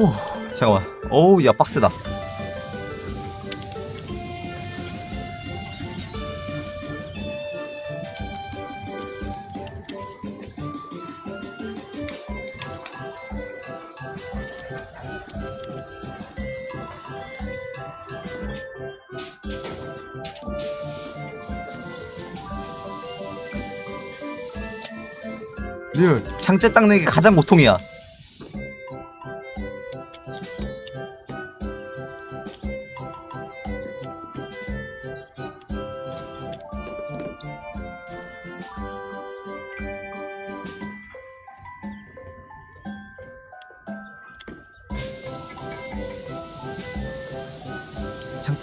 오, 잠깐만. 어우, 야, 빡세다. 리얼, 장대 닦는 게 가장 고통이야.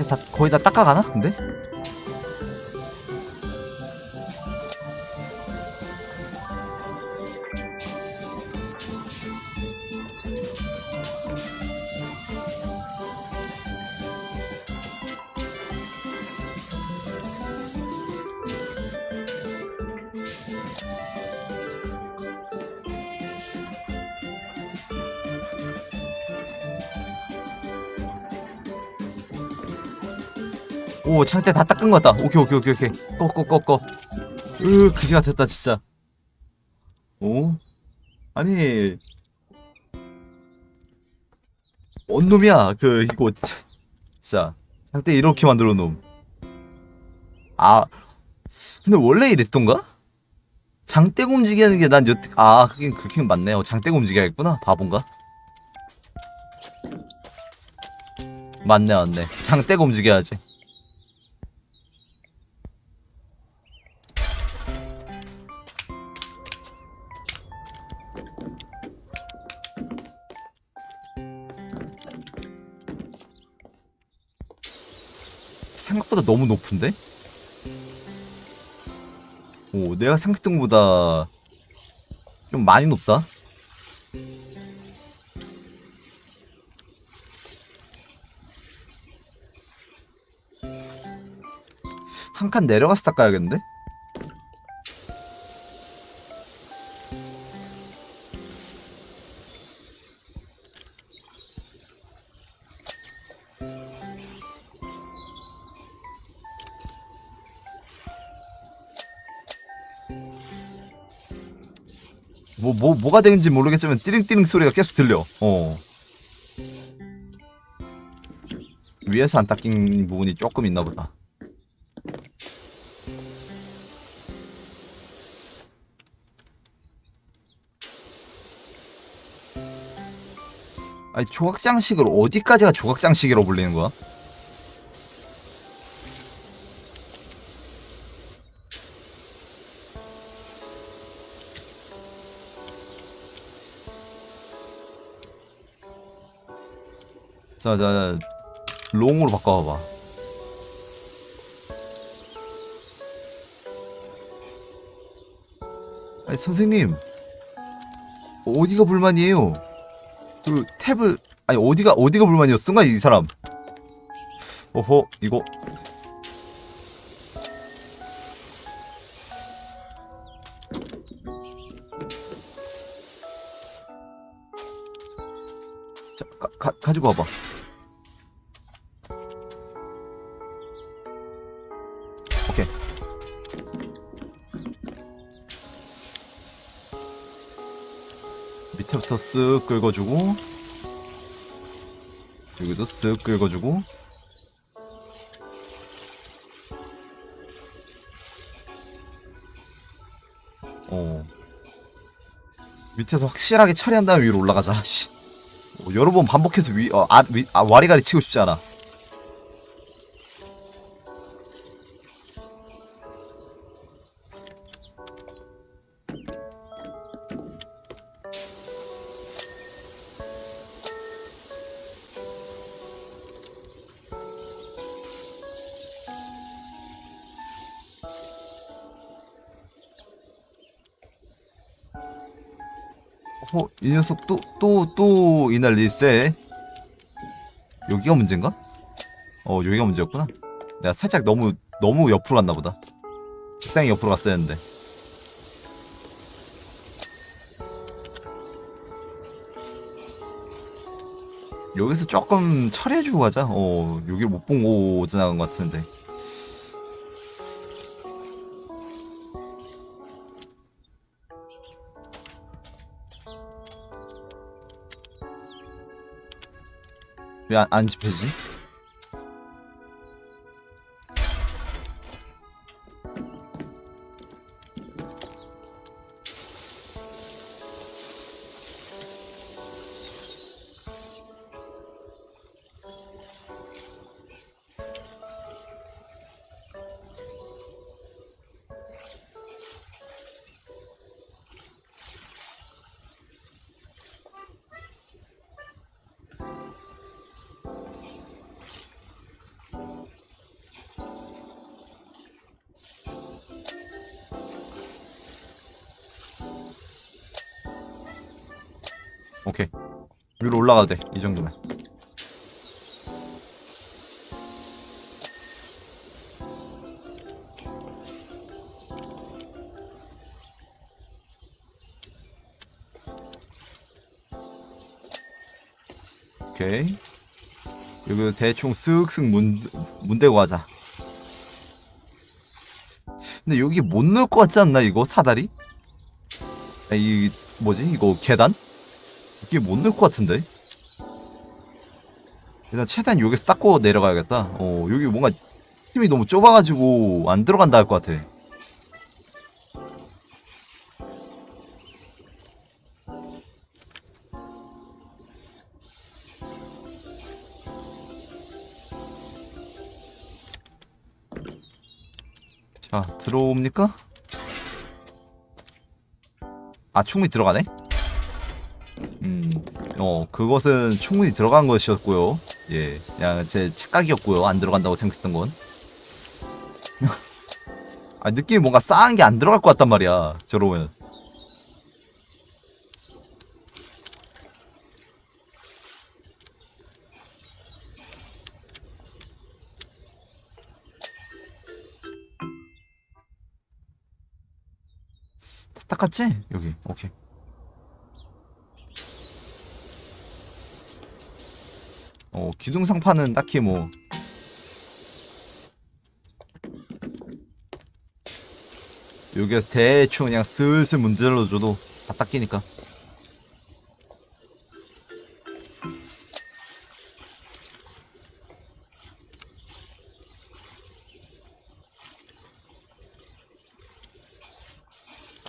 다 거의 다 닦아가나? 근데? 오 창대 다 닦은 것 같다. 오케이 오케이 오케이 오케이. 꺼꺼꺼꺼. 으 그지 같았다 진짜. 오? 아니. 뭔 놈이야 그 이거. 진짜. 창대 이렇게 만들어 놈아. 근데 원래 이랬던가? 장대고 움직이는 게 난 여태 아 그게 그게 맞네요 장대고 움직여야겠구나 바본가? 맞네 맞네. 장대고 움직여야지 너무 높은데? 오, 내가 생각했던 것보다 좀 많이 높다? 한 칸 내려가서 닦아야겠는데? 뭐, 뭐, 뭐가 되는지 모르겠지만 띠링띠링 소리가 계속 들려. 어. 위에서 안 닦인 부분이 조금 있나 보다. 아니, 조각장식을 어디까지가 조각장식이라고 불리는 거야? 자, 자, 자, 롱으로 바꿔봐봐. 아니, 선생님. 어디가 불만이에요? 그, 탭을, 아니, 어디가, 어디가 불만이었던가, 이 사람. 오호, 이거. 자, 가, 가, 가지고 와봐. 쓱 긁어주고 여기도 쓱 긁어주고. 어. 밑에서 확실하게 처리한 다음에 위로 올라가자 씨. 어, 여러 번 반복해서 위, 어, 아, 위, 아, 와리가리 치고 싶지 않아 어, 이 녀석 또, 또, 또, 이날 일세. 여기가 문제인가? 어, 여기가 문제였구나. 내가 살짝 너무, 너무 옆으로 갔나 보다. 적당히 옆으로 갔어야 했는데. 여기서 조금 처리해주고 가자. 어, 여기 못 보고 지나간 것 같은데. 왜 안, 안 집혀지? 오케이. 위로 올라가도 돼. 이 정도면. 오케이. 여기 대충 쓱쓱 문, 문대고 가자. 근데 여기 못 넣을 것 같지 않나, 이거? 사다리? 아, 이, 뭐지? 이거 계단? 이게 못 넣을 것 같은데? 일단 최대한 여기서 닦고 내려가야겠다. 어, 여기 뭔가 힘이 너무 좁아가지고 안 들어간다 할 것 같아. 자, 들어옵니까? 아, 충분히 들어가네? 음, 어, 그것은 충분히 들어간 것이었고요. 예, 그냥 제 착각이었고요. 안 들어간다고 생각했던 건. 아, 느낌이 뭔가 싸한 게 안 들어갈 것 같단 말이야. 저러면. 다 닦았지? 여기. 오케이. 어, 기둥상파는 딱히 뭐 여기에서 대충 그냥 슬슬 문질러줘도 다 닦이니까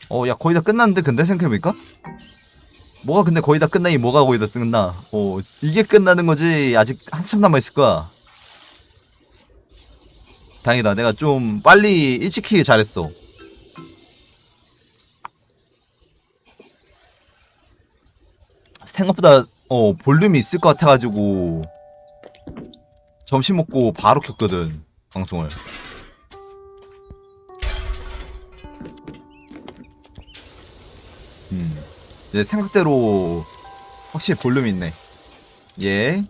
어, 야, 거의 다 끝났는데, 근데 생각해보니까? 뭐가 근데 거의 다 끝나니 뭐가 거의 다 끝나? 어, 이게 끝나는 거지. 아직 한참 남아있을 거야. 다행이다. 내가 좀 빨리 일찍 키기 잘했어. 생각보다, 어, 볼륨이 있을 것 같아가지고, 점심 먹고 바로 켰거든. 방송을. 내 생각대로 확실히 볼륨이 있네. 예.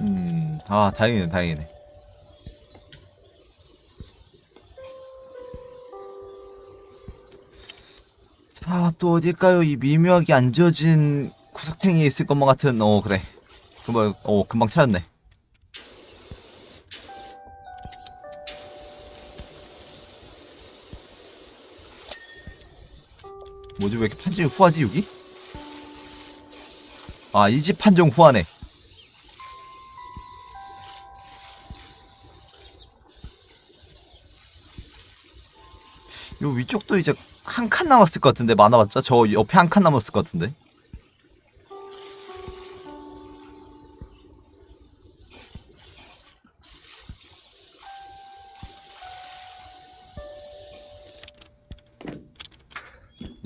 음, 아, 다행이네, 다행이네. 또 어딜까요? 이 미묘하게 안 지어진 구석탱이 있을 것만 같은, 어, 그래. 금방, 어, 금방 찾았네. 뭐지, 왜 이렇게 판정이 후하지, 여기? 아, 이 집 판정 후하네. 요 위쪽도 이제 한 칸 남았을 것 같은데 많아봤자 저 옆에 한 칸 남았을 것 같은데.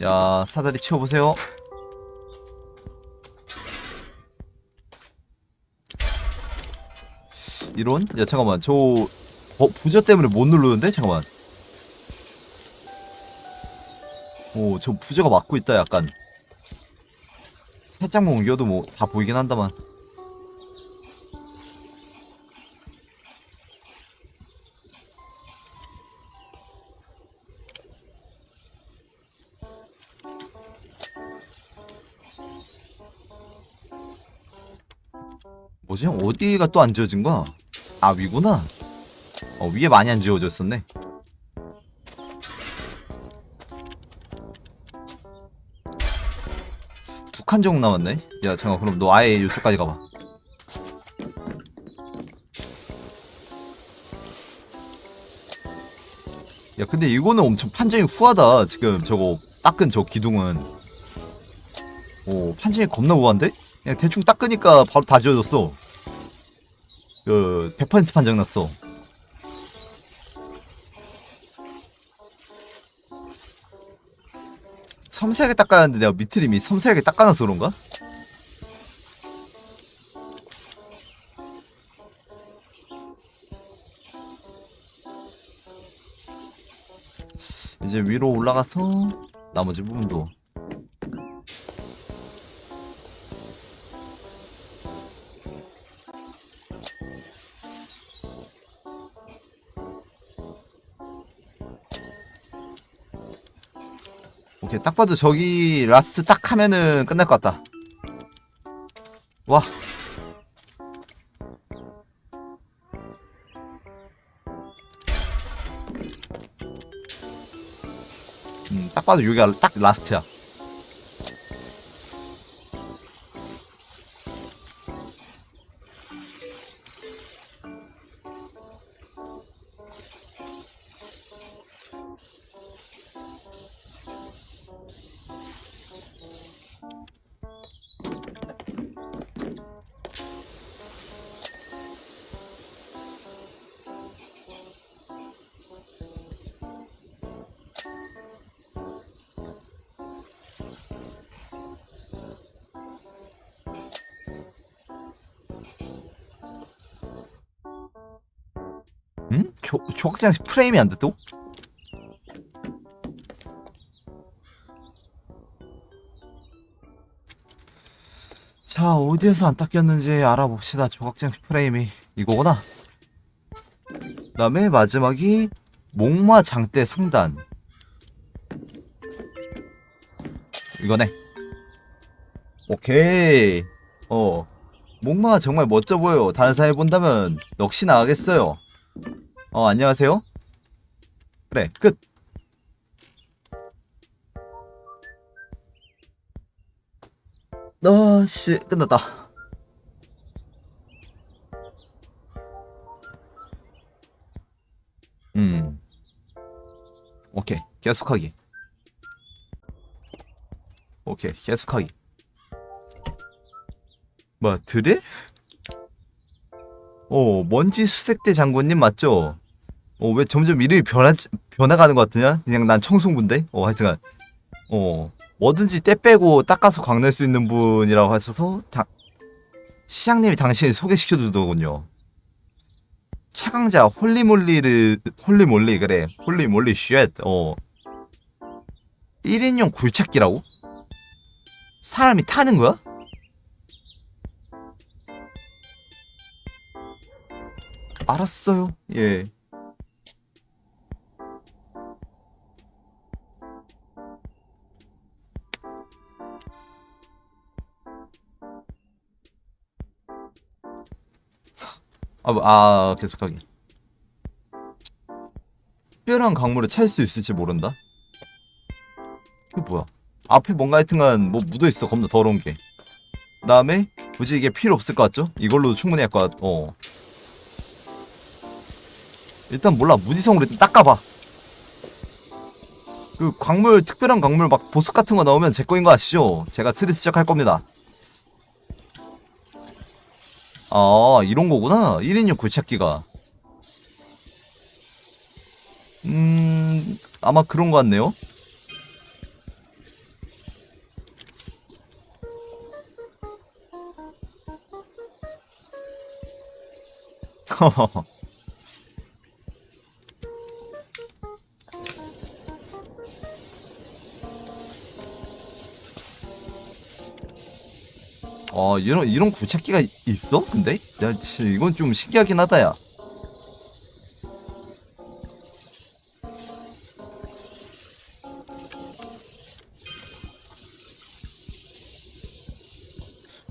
야 사다리 치워보세요. 이런? 야 잠깐만. 저 어, 부저 때문에 못 누르는데? 잠깐만 오, 저 부재가 막고 있다, 약간. 살짝만 옮겨도 뭐, 다 보이긴 한다만. 뭐지? 어디가 또 안 지워진 거야? 아, 위구나? 어, 위에 많이 안 지워졌었네. 정도 남았네. 야 잠깐 그럼 너 아예 요쪽까지 가봐. 야 근데 이거는 엄청 판정이 후하다. 지금 저거 닦은 저 기둥은. 오 판정이 겁나 우한데? 그냥 대충 닦으니까 바로 다 지워졌어. 그, 100% 판정 났어. 섬세하게 닦아야 하는데 내가 밑을 이미 섬세하게 닦아놔서 그런가? 이제 위로 올라가서 나머지 부분도 딱 봐도 저기 라스트 딱 하면은 끝날 것 같다. 와. 음, 딱 봐도 여기가 딱 라스트야 조, 조각장 프레임이 안 돼, 또? 자, 어디에서 안 닦였는지 알아봅시다. 조각장 프레임이 이거구나. 그 다음에 마지막이 목마 장대 상단. 이거네. 오케이. 어. 목마가 정말 멋져 보여. 다른 사람이 본다면 넋이 나가겠어요. 어, 안녕하세요. 그래, 끝. 어, 씨, 끝났다. 음. 오케이, 계속하기. 오케이, 계속하기. 뭐, 드레? 어, 먼지 수색대 장군님 맞죠? 어, 왜 점점 이름이 변하, 변해가는 것 같으냐? 그냥 난 청송군데? 어, 하여튼간. 어, 뭐든지 때 빼고 닦아서 광낼 수 있는 분이라고 하셔서, 다, 시장님이 당신을 소개시켜 주더군요. 차강자, 홀리몰리를, 홀리몰리, 그래. 홀리몰리 쉣, 어. 1인용 굴착기라고? 사람이 타는 거야? 알았어요. 예. 아, 뭐, 아 계속하기. 특별한 강물을 찾을 수 있을지 모른다. 이게 뭐야? 앞에 뭔가 하여튼간 뭐 묻어 있어. 겁나 더러운 게. 그다음에 굳이 이게 필요 없을 것 같죠? 이걸로도 충분히 할 것 같. 어. 일단 몰라. 무지성으로 일단 닦아봐. 그 광물 특별한 광물 막 보석 같은 거 나오면 제 거인 거 아시죠? 제가 스리스 시작할 겁니다. 아 이런 거구나. 1인용 굴착기가. 음 아마 그런 거 같네요 어 이런 이런 구착기가 있어? 근데 야 씨, 이건 좀 신기하긴 하다 야.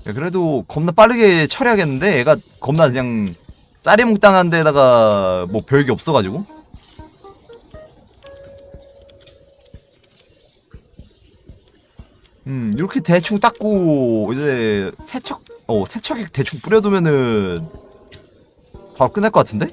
야, 그래도 겁나 빠르게 처리하겠는데 얘가 겁나 그냥 짜리몽땅한 데다가 뭐 별게 없어가지고 이렇게 대충 닦고 이제 세척 어 세척액 대충 뿌려두면은 바로 끝날 것 같은데?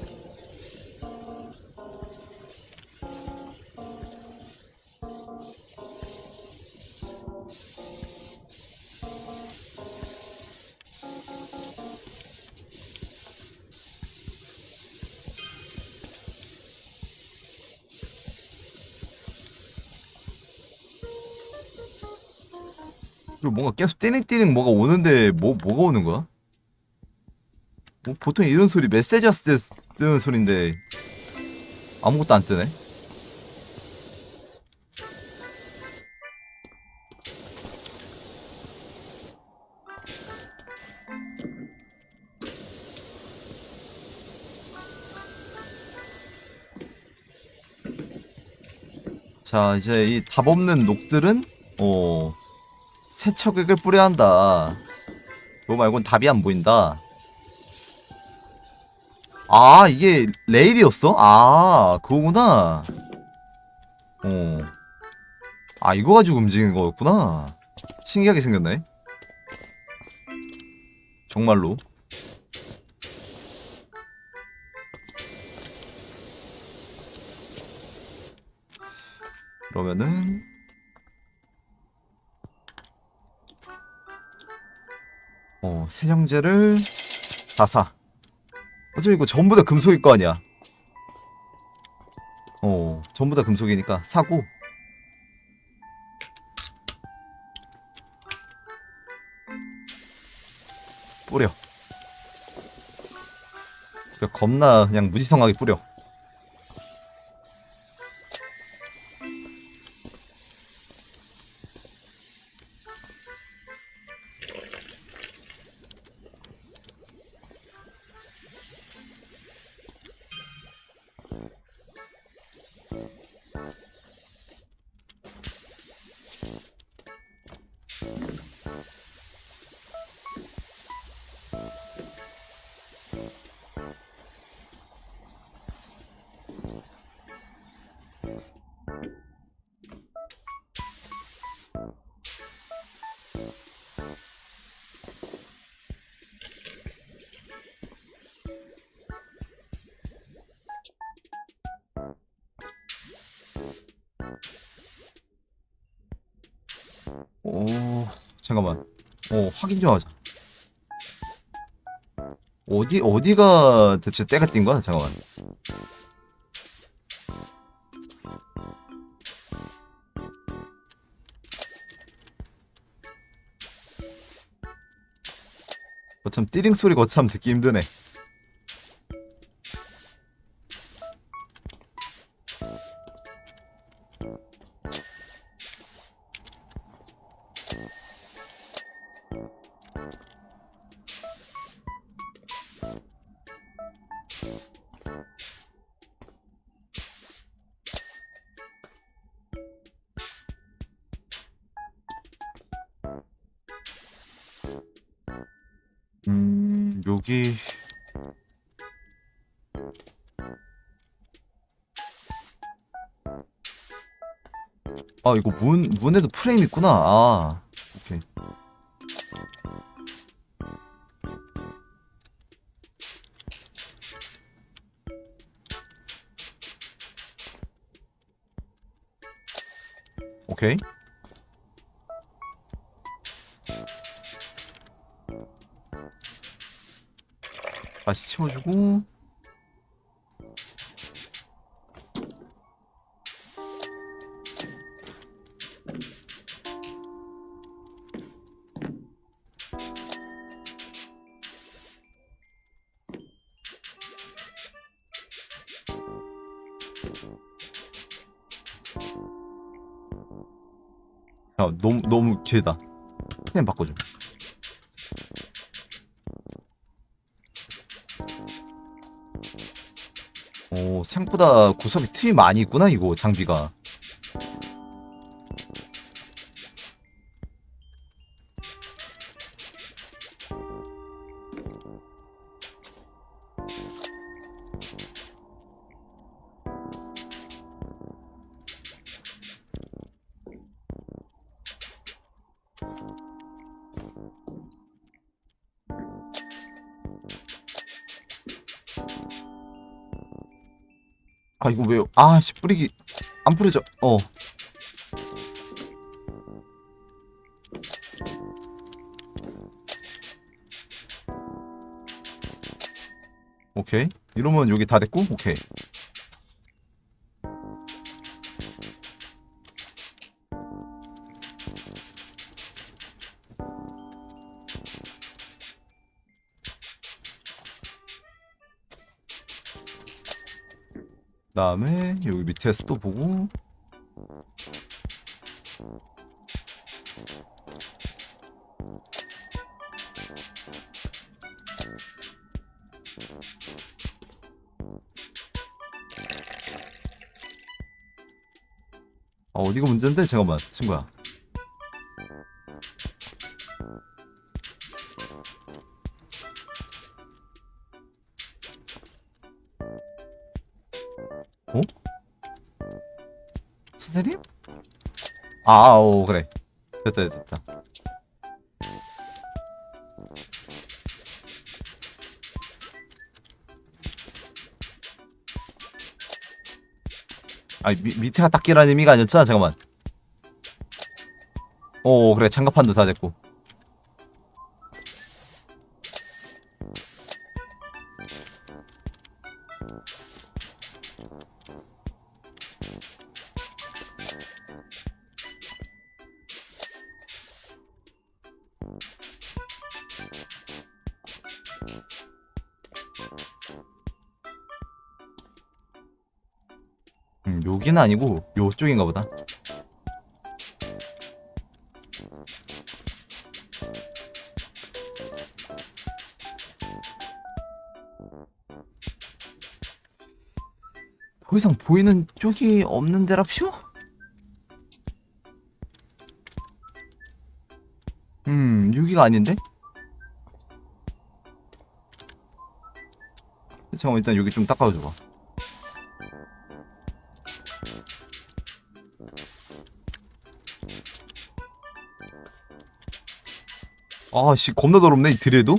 계속 띠링띠링 뭐가 오는데 뭐 뭐가 오는 거야? 뭐 보통 이런 소리 메시지 왔을 때 뜨는 소리인데 아무것도 안 뜨네. 자 이제 이 답 없는 녹들은 어 세척액을 뿌려야 한다. 그거 말고는 답이 안 보인다. 아, 이게 레일이었어? 아, 그거구나. 어. 아, 이거 가지고 움직이는 거였구나. 신기하게 생겼네. 정말로. 그러면은 어, 세정제를 다 사. 어차피 이거 전부 다 금속일 거 아니야. 어, 전부 다 금속이니까 사고. 뿌려. 그냥 겁나 그냥 무지성하게 뿌려. 어, 확인 좀 하자. 어디, 어디가 대체 때가 띈 거야? 잠깐만. 거참 띠링 소리 거참 듣기 힘드네. 아, 이거 문 문에도 프레임 있구나. 아, 오케이. 오케이. 다시 채워주고 야 너무 너무 길다 그냥 바꿔줘 오, 생각보다 구석이 틈이 많이 있구나, 이거, 장비가. 이거 왜요? 아씨 뿌리기 안 뿌려져. 어. 오케이. 이러면 여기 다 됐고, 오케이. 다음에 여기 밑에서 또 보고. 아 어디가 문제인데? 잠깐만 친구야 아, 오, 그래. 됐다, 됐다. 아, 미, 밑에가 닦기라는 의미가 아니었잖아, 잠깐만. 오, 그래, 장갑판도 다 됐고. 여기는 아니고 요쪽인가 보다. 더 이상 보이는 쪽이 없는 데랍쇼? 음, 여기가 아닌데? 잠깐만 일단 여기 좀 닦아줘봐. 아씨 겁나 더럽네 이 드레도?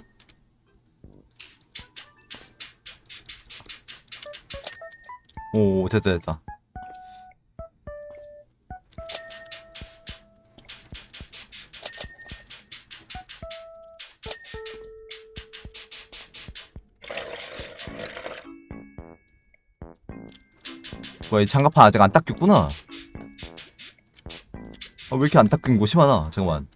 오 됐다 됐다. 뭐야 이 장갑판 아직 안 닦였구나. 아 왜 이렇게 안 닦인 곳이 많아? 잠깐만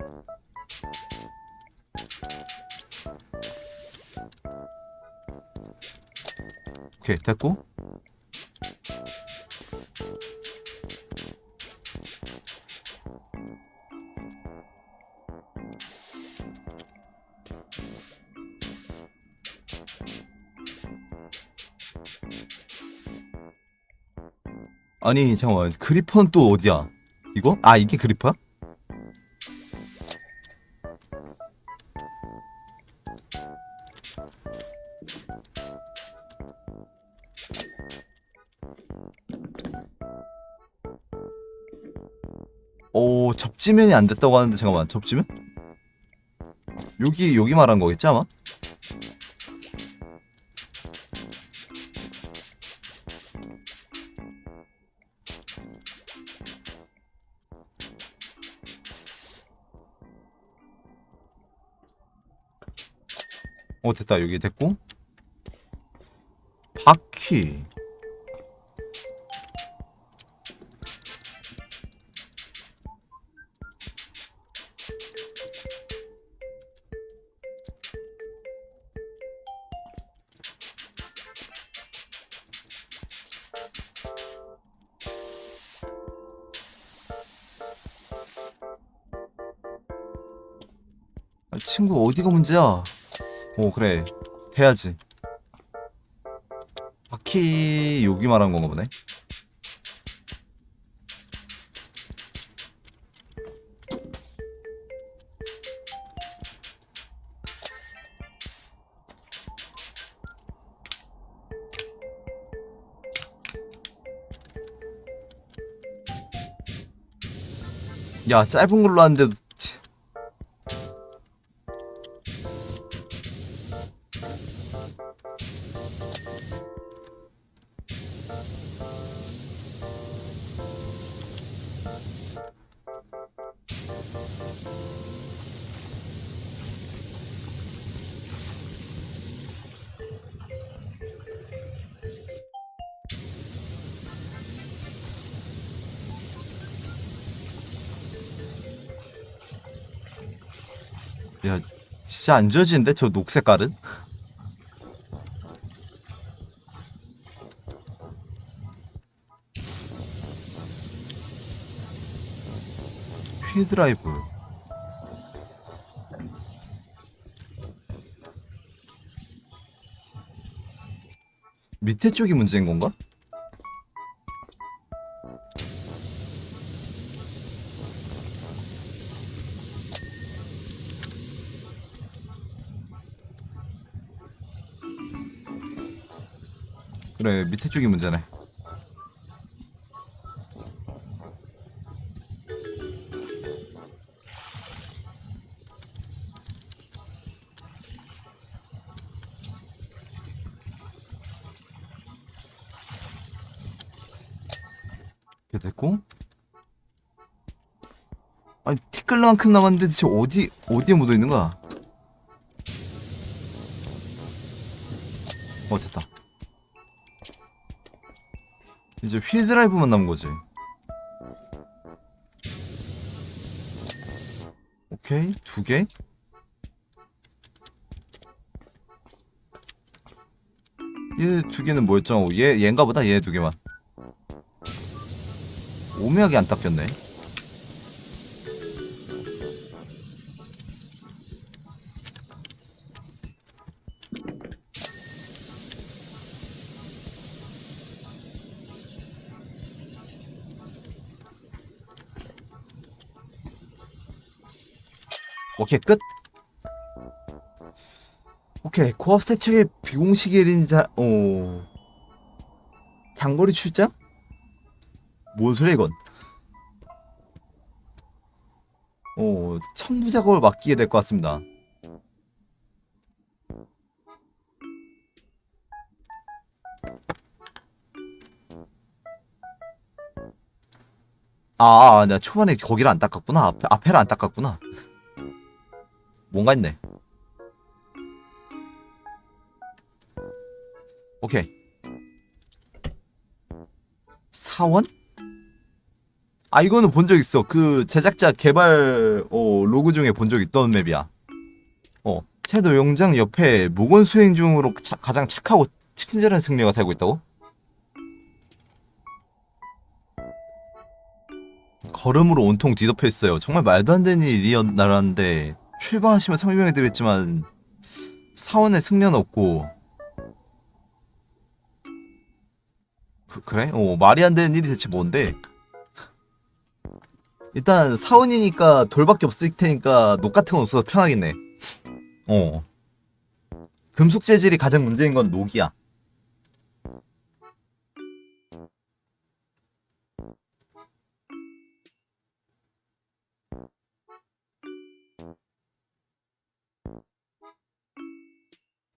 오케이 됐고 아니 잠깐만 그리퍼는 또 어디야 이거? 아 이게 그리퍼야? 접지면이 안 됐다고 하는데 잠깐만 접지면? 여기 여기 말한 거겠지 아마? 어 됐다 여기 됐고 바퀴 친구 어디가 문제야? 오 그래. 돼야지. 바퀴 여기 말한 건가 보네. 야 짧은 걸로 하는데도 야 진짜 안 지워지는데 저 녹색깔은? 휠 드라이브 밑에 쪽이 문제인 건가? 그래 밑에 쪽이 문제네 티끌만큼 남았는데 대체 어디 어디에 묻어 있는 거야? 어 됐다. 이제 휠 드라이브만 남은 거지. 오케이 두 개. 얘 두 개는 뭐였죠? 얘 얘인가 보다 얘 두 개만. 오묘하게 안 닦였네. 오케이 끝. 오케이 고압 세척의 비공식 1인자 오 장거리 출장? 뭔 소리야 이건? 오 청부 작업을 맡기게 될 것 같습니다. 아, 아, 내가 초반에 거기를 안 닦았구나. 앞에, 앞에를 안 닦았구나. 뭔가 있네. 오케이. 사원? 아 이거는 본 적 있어. 그 제작자 개발 어, 로그 중에 본 적 있던 맵이야. 어, 채도 용장 옆에 무건 수행 중으로 차- 가장 착하고 친절한 승려가 살고 있다고? 걸음으로 온통 뒤덮여 있어요. 정말 말도 안 되는 일이었나라는데 출발하시면 설명해 드렸지만 사원에 승려는 없고 그, 그래? 어 말이 안 되는 일이 대체 뭔데? 일단 사원이니까 돌밖에 없을 테니까 녹 같은 건 없어서 편하겠네. 어. 금속 재질이 가장 문제인 건 녹이야.